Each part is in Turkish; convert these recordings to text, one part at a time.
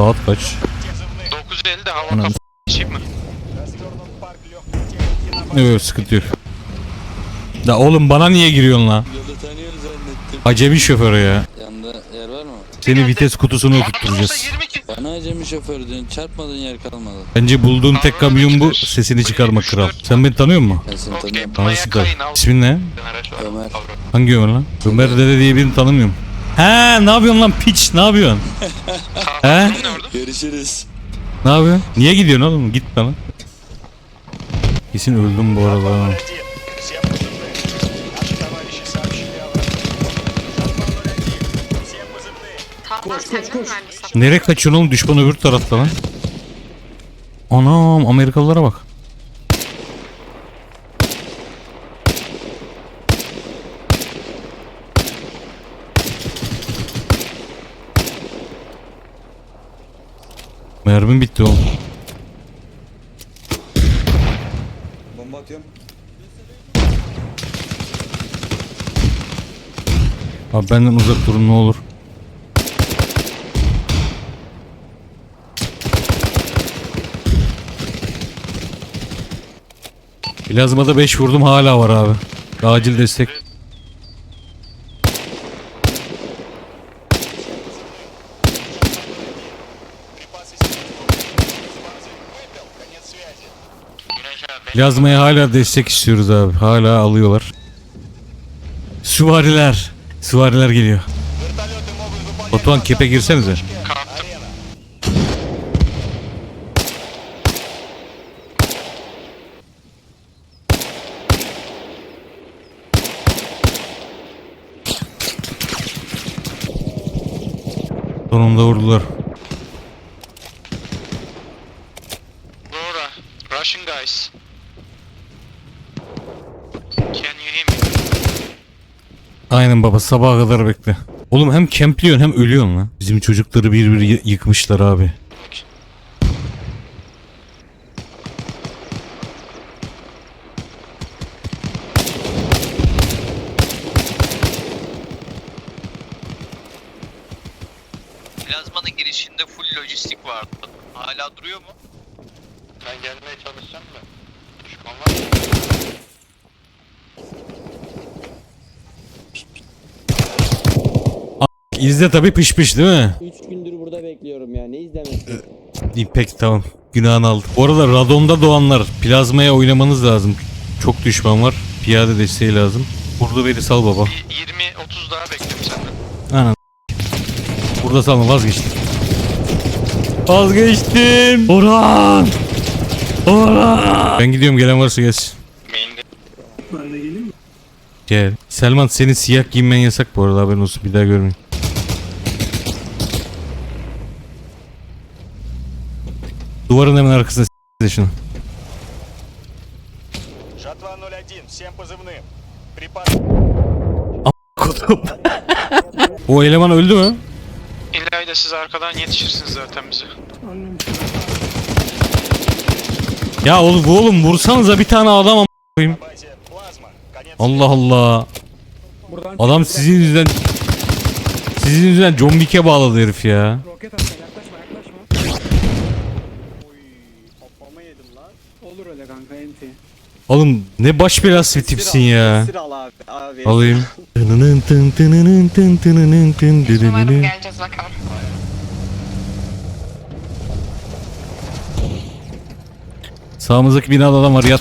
Saat kaç? 9.50'de hava Anam. kapalı. Geçeyim mi? Yok sıkıntı yok. Da oğlum bana niye giriyorsun la? Zannettim. Acemi şoför ya. Yanında yer var mı? Seni vites kutusunu oturtturacağız. 22. Bana acemi şofördün. Çarpmadığın yer kalmadı. Bence bulduğun tek kamyon bu. Sesini çıkarma kral. Sen beni tanıyor musun? Ben seni tanıyorum. Al. İsmin ne? Ömer. Hangi Ömer lan? Ömer dede diye birini tanımıyorum. He ne yapıyorsun lan piç ne yapıyorsun? He? Görüşürüz. Ne yapıyorsun? Niye gidiyorsun oğlum? Git lan. Kesin öldüm bu arada. Nereye kaçıyorsun oğlum? Düşman öbür tarafta lan. Anam Amerikalılara bak. Mermim bitti oğlum. Bomba atıyorum. Abi benden uzak durun ne olur. Plazmada 5 vurdum hala var abi. Acil destek. Plazmaya hala destek istiyoruz abi. Hala alıyorlar. Süvariler. Süvariler geliyor. Batuhan kepe girsenize. Kalktım. Sonunda vurdular. Aynen baba sabaha kadar bekle. Oğlum hem kempliyorsun hem ölüyorsun lan. Bizim çocukları bir bir yıkmışlar abi. Plazmanın girişinde full lojistik vardı. Hala duruyor mu? Ben gelmeye çalışacağım da. Düşman var mı? İzle tabi piş piş değil mi? 3 gündür burada bekliyorum ya. Ne izlemesi? İyi peki tamam. Günahını aldık. Bu arada Radom'da doğanlar plazmaya oynamanız lazım. Çok düşman var. Piyade desteği lazım. Burada beni sal baba. Bir 20-30 daha bekliyorum senden. Anan. Burada salma vazgeçtim. Vazgeçtim. Orhan. Orhan. Ben gidiyorum gelen varsa gelsin. Main'de. Gel. Selman senin siyah giymen yasak bu arada haberin olsun bir daha görmeyin. Duvarın hemen arkasında s*** şunu. Жатва 01. Всем позывным. Припасы. Kodum. o eleman öldü mü? İlayda siz arkadan yetişirsiniz zaten bize. Ya oğlum bu oğlum vursanıza bir tane adam am- koyayım. Базе плазма. Конец Allah Allah. Adam sizin yüzünden sizin yüzünden John Wick'e bağladı herif ya. Kafama Olur öyle kanka enti. Oğlum ne baş belası bir tipsin ya. Esir al abi. abi. Alayım. Tınının tın tınının tın tınının tın Umarım dırınını. geleceğiz bakalım. Sağımızdaki binada adam var yat.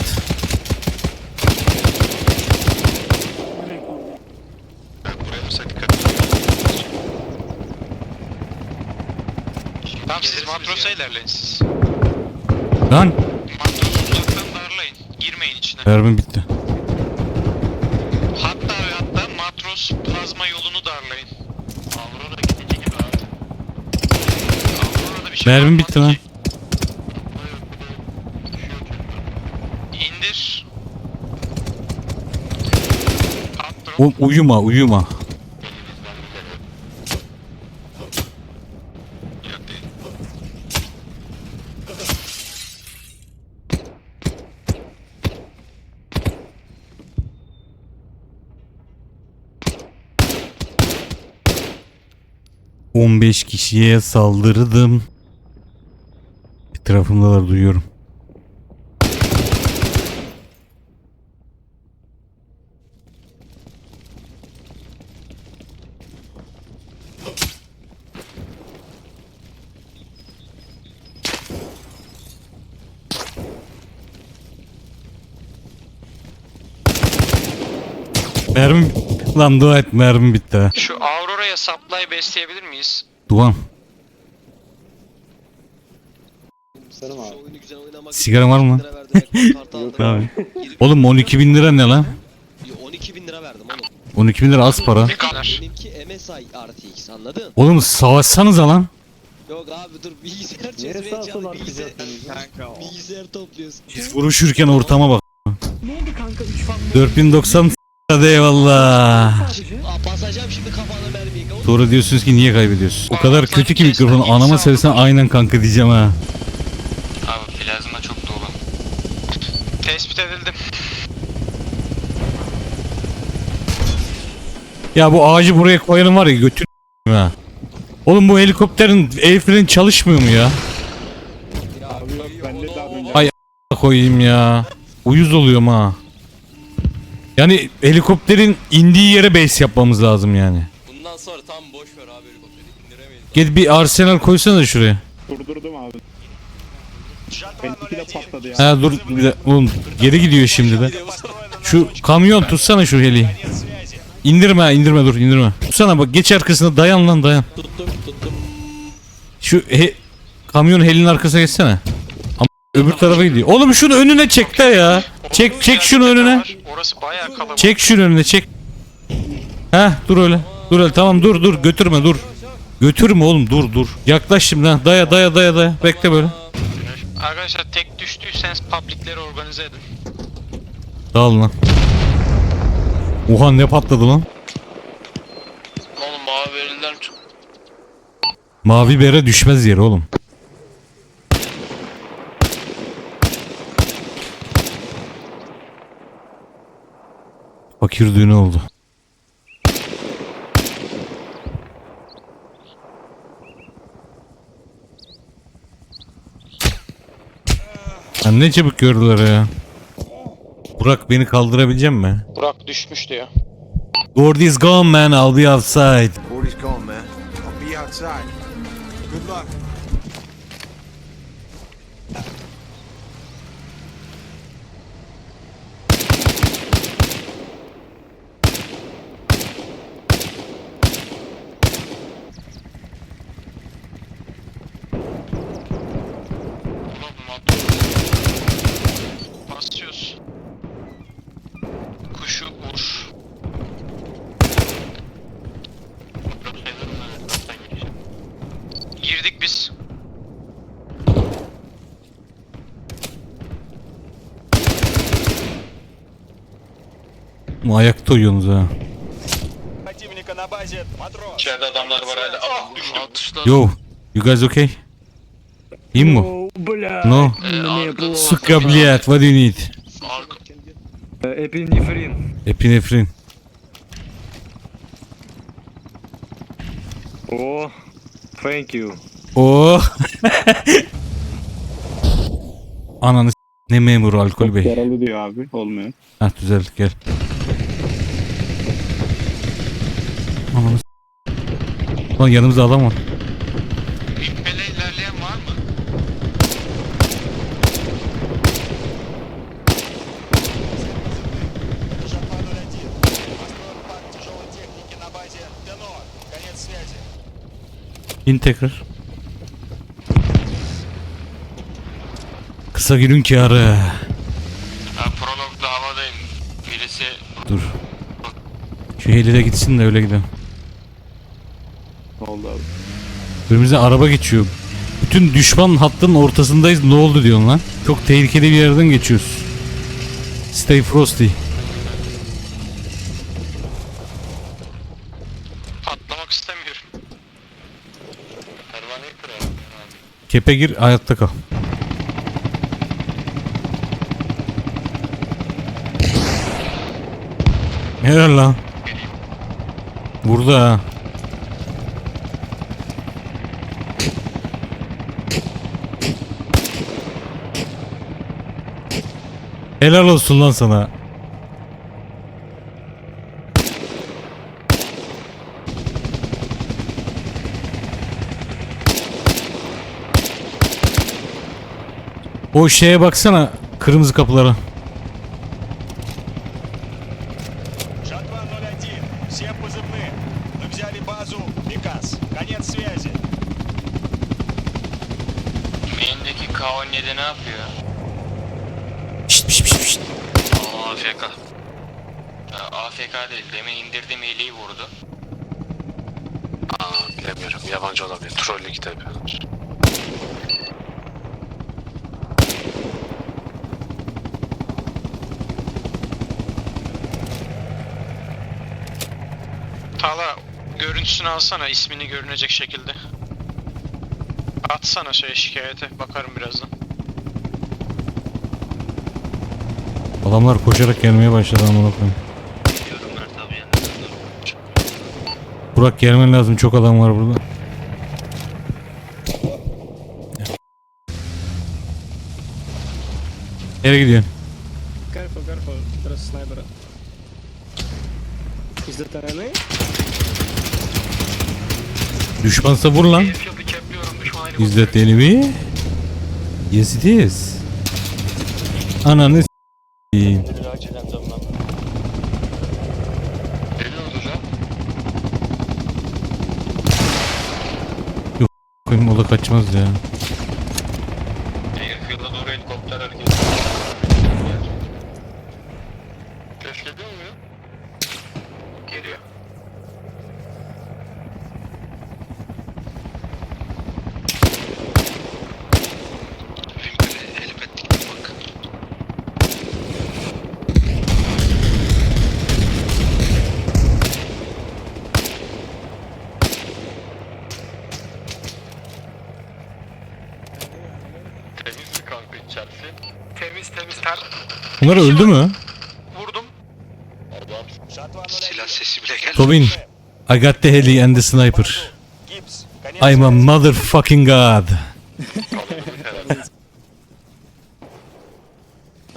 Buraya mı Tamam siz matrosa ilerleyin siz. Lan. Mermim bitti. Hatta ve hatta matros plazma yolunu darlayın. Aurora gidecek gibi abi. Aurora'da bir şey Mermim bitti lan. ki. İndir. Patron. O, uyuma uyuma. 15 kişiye saldırdım. Etrafımdalar duyuyorum. Mermi lan dua et mermi bitti. Şu ağır Aurora'ya supply besleyebilir miyiz? Abi. Oynamak Sigara var mı? aldım. Abi. Oğlum 12 bin lira ne lan? 12 bin lira verdim oğlum. 12 bin lira az para. Ne kadar? Benimki MSI RTX anladın? Oğlum savaşsanıza lan. Yok abi dur bilgisayar çözmeye asıl çalışıyorum. Bilgisayar, bilgisayar topluyorsun. Siz vuruşurken ortama bak. Ne oldu kanka 3 fan? 4090 hadi eyvallah. Basacağım şimdi kafana mermiyi. Oğlum, Sonra diyorsunuz ki niye kaybediyorsun? O kadar kötü ki mikrofon anama söylesen aynen kanka diyeceğim ha. Abi plazma çok dolu. Tespit edildim. Ya bu ağacı buraya koyanım var ya götür ha. Oğlum bu helikopterin el freni çalışmıyor mu ya? koyayım ya. Uyuz oluyorum ha. Yani helikopterin indiği yere base yapmamız lazım yani. Bundan sonra tam boş ver abi helikopteri indiremeyiz. Gel bir arsenal koysana şuraya. Durdurdum abi. Benimki de patladı ya. Ha dur bir de oğlum geri gidiyor şimdi de. Şu kamyon tutsana şu heliyi. İndirme ha, indirme dur indirme. Tutsana bak geç arkasına dayan lan dayan. Tuttum tuttum. Şu he, kamyon helinin arkasına geçsene. Öbür tarafa gidiyor. Oğlum şunu önüne çek de ya. Çek çek şunu önüne. Orası bayağı kalabalık. Çek şunu önüne çek. Heh dur öyle. Dur öyle tamam dur dur götürme dur. Götürme oğlum dur dur. Yaklaş şimdi ha. Daya daya daya daya. Bekle böyle. Arkadaşlar tek düştüyseniz publicleri organize edin. Dağılın lan. Oha ne patladı lan. Oğlum mavi veriler çok. Mavi bere düşmez yere oğlum. Fakir düğünü oldu. Lan ne çabuk gördüler ya. Burak beni kaldırabilecek mi? Burak düşmüş diyor. Gordy's gone man, I'll be outside. Gordy's gone, man. I'll be outside. Good luck. Girdik biz. Ayakta uyuyorsunuz ha. Противника на базе, матрос. İçeride adamlar var hala. Ah düştüm. Atışlar. Yo, you guys okay? İyi mi? О, бля. No. Мне плохо. Suka блядь, what do you need? Arka. Эпинефрин. Epinefrin. О, thank you. Oh. Ananı s- ne memuru alkol bey. Yaralı diyor abi. Olmuyor. Hah düzeldik gel. Ananı s- Lan yanımızda adam var. İn tekrar. Kısa günün kârı. Ben prologda havadayım. Birisi Dur. Şu helile gitsin de öyle gidelim. Oldu abi. Önümüzde araba geçiyor. Bütün düşman hattının ortasındayız. Ne oldu diyorsun lan? Çok tehlikeli bir yerden geçiyoruz. Stay frosty. Kepe gir ayakta kal. Helal lan. Burada ha. Helal olsun lan sana. O şeye baksana kırmızı kapılara. Beyindeki K17 ne yapıyor? Şşt pişt pişt pişt. Aa, AFK. Ya, AFK değil. Demin indirdiğim iyiliği vurdu. Aa. Yabancı olabilir. Trollü kitap yapıyorlar. Tala görüntüsünü alsana ismini görünecek şekilde. Atsana şey şikayete bakarım birazdan. Adamlar koşarak gelmeye başladı amına koyayım. Burak gelmen lazım çok adam var burada. Nereye gidiyorsun? Düşmansa vur lan. That enemy? Yes it is. Ananı s**eyim. Yok koyayım o da kaçmaz ya. Bunlar öldü mü? Vurdum. Silah sesi bile geldi. Tobin. I got the heli and the sniper. I'm a motherfucking god.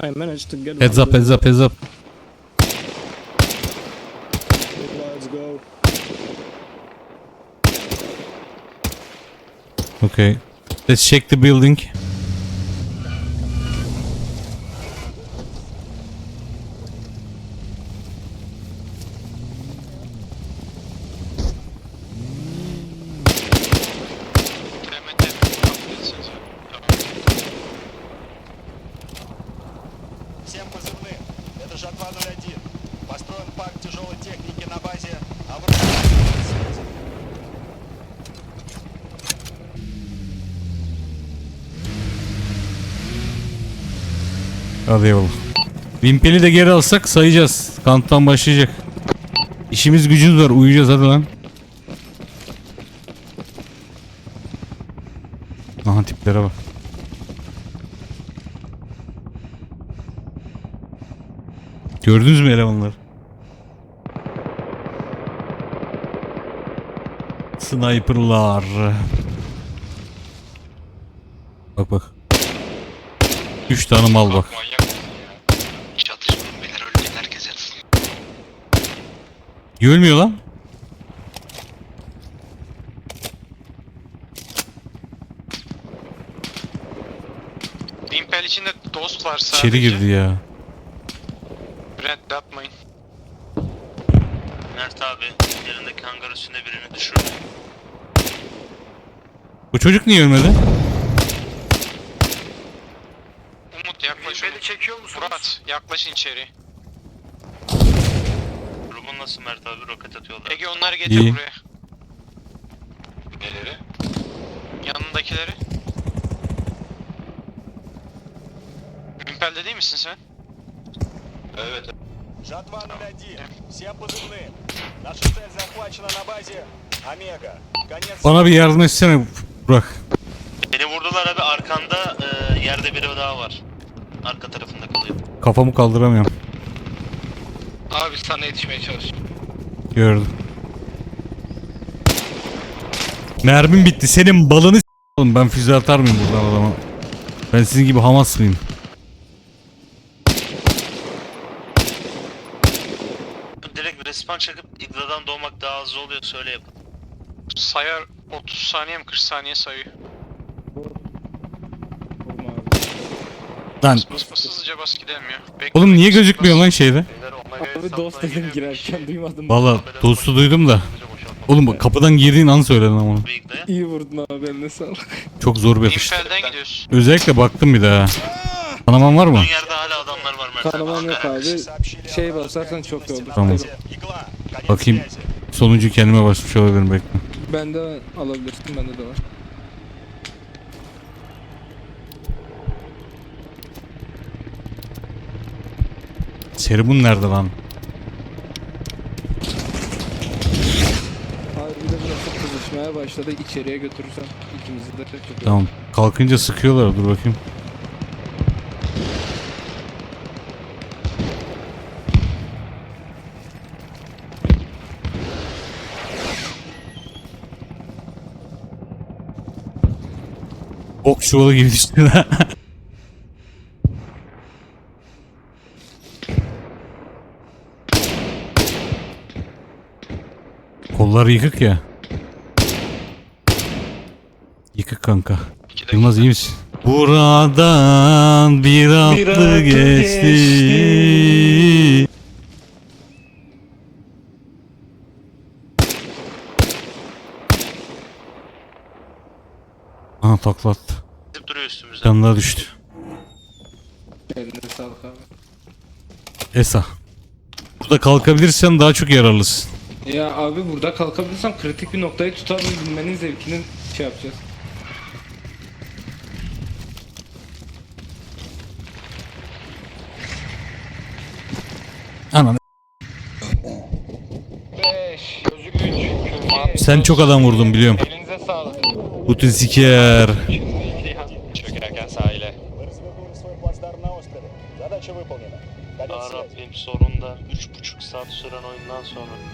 I managed to get heads up, heads up, heads up. Let's go. Okay. Let's check the building. Всем позывным. Это Жатва 01. Построен парк тяжелой техники на базе Аврора. Конец связи. Hadi eyvallah. Vimpeli de geri alsak sayacağız. Kanttan başlayacak. İşimiz gücümüz var. Uyuyacağız hadi lan. Gördünüz mü elemanlar? Sniperlar. Bak bak. Üç tane mal bak. Beyler herkes yatsın. Niye ölmüyor lan? Impel içinde dost var sadece. İçeri girdi ya. Brent de atmayın. Mert abi yerindeki hangar üstünde birini düşürdü. Bu çocuk niye ölmedi? Umut yaklaş. Impel'i çekiyor musunuz? Murat yaklaşın içeri. Durumun nasıl Mert abi roket atıyorlar. Ege onları getir İyi. buraya. Neleri? Yanındakileri. Impel'de değil misin sen? Evet. Bana bir yardım etsene Burak. Beni vurdular abi arkanda e, yerde biri daha var. Arka tarafında kalıyor. Kafamı kaldıramıyorum. Abi sana yetişmeye çalış. Gördüm. Mermim bitti. Senin balını s- ben füze atar mıyım buradan adama? Ben sizin gibi Hamas mıyım? Respawn çakıp igladan doğmak daha hızlı oluyor söyle yapın. Sayar 30 saniye mi 40 saniye sayıyor. Lan Bas bas hızlıca bas gidemiyor. Bekle, oğlum niye gözükmüyor bas. lan şeyde? Abi dost dedim girerken duymadım. Valla dostu duydum da. Oğlum bak kapıdan girdiğin an söyledin ama. İglaya. İyi vurdun abi eline sağlık. Çok zor bir gidiyoruz. Özellikle baktım bir daha. Kanaman var mı? Bunun yerde hala adamlar Kahraman yok abi. Şey basarsan çok iyi olur. Tamam. Bakayım sonuncu kelime basmış olabilirim bekle. Bende alabilirsin bende de var. Seribun nerede lan? Abi bir kızışmaya başladı. İçeriye götürürsen ikimizi de çok Tamam. Kalkınca sıkıyorlar dur bakayım. Çuvalı gibi düştü. Kollar yıkık ya. Yıkık kanka. Yılmaz iyi misin? Buradan bir atlı geçti. Aha taklattı. Gidip Canlığa düştü. Eline sağlık abi. Esa. Burada kalkabilirsen daha çok yararlısın. Ya abi burada kalkabilirsem kritik bir noktayı tutabilmenin zevkini şey yapacağız. Ananı. Sen çok adam vurdun biliyorum. Elinize sağlık. Bu siker. 说了。